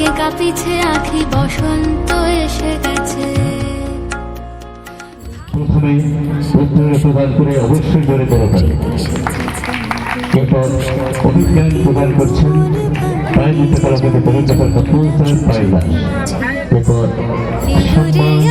আবেগে কাঁপিছে আখি, বসন্ত এসে গেছে। প্রথমেই উত্তরে প্রদান করে অবশ্যই জোরে করে এরপর অভিজ্ঞান প্রদান করছেন প্রায় নিতে পারা কিন্তু পরিচয় ফুল সাইজ পাইলা এরপর সম্মান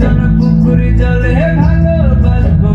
যেন পুকুরি জলে ভালোবাসবো।